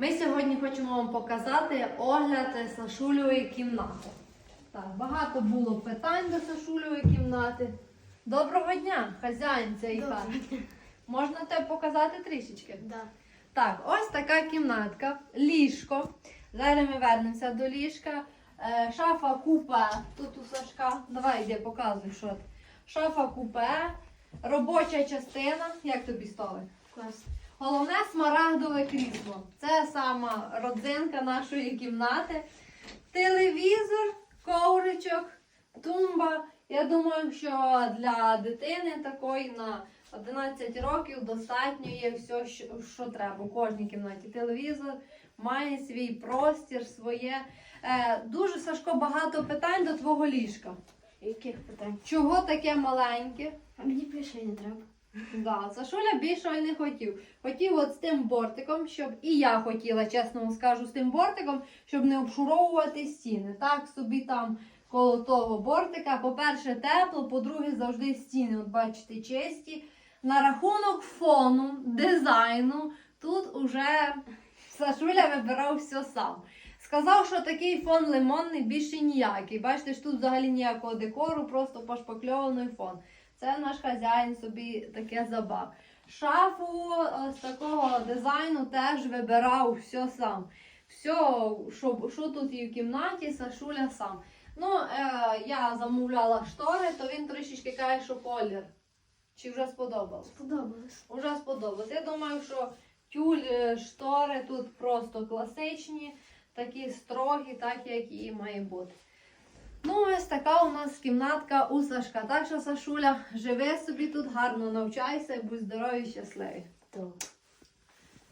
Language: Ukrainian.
Ми сьогодні хочемо вам показати огляд Сашульової кімнати. Так, багато було питань до Сашульової кімнати. Доброго дня, хазяїн цієї хати. Можна тебе показати трішечки? Да. Так, ось така кімнатка, ліжко. Зараз ми вернемося до ліжка. Е, шафа купе. Тут у Сашка. Давай йди, показуй, що. Шафа купе, робоча частина. Як тобі столик? Клас. Головне смарагдове крісло. Це сама родзинка нашої кімнати. Телевізор, ковричок, тумба. Я думаю, що для дитини такої на 11 років достатньо є все, що, що треба. У кожній кімнаті телевізор має свій простір, своє. Е, дуже Сашко багато питань до твого ліжка. Яких питань? Чого таке маленьке? А мені більше не треба. Да, Сашуля більшого й не хотів. Хотів от з тим бортиком, щоб і я хотіла, чесно вам скажу, з тим бортиком, щоб не обшуровувати стіни. Так собі там коло того бортика. По-перше, тепло, по-друге, завжди стіни, от бачите, чисті. На рахунок фону, дизайну, тут уже Сашуля вибирав все сам. Сказав, що такий фон лимонний більше ніякий. Бачите, ж тут взагалі ніякого декору, просто пошпакльований фон. Це наш хазяїн собі таке забав. Шафу е, з такого дизайну теж вибирав все сам. Все, що, що тут є в кімнаті, Сашуля сам. Ну, е, я замовляла штори, то він трішечки каже, що колір. Чи вже сподобалось? Сподобалось. Уже сподобалось. Я думаю, що тюль е, штори тут просто класичні, такі строгі, так як і має бути. Ну, ось така у нас кімнатка у Сашка. Так що, Сашуля, живи собі тут, гарно навчайся, будь здоровий, щасливий. Так.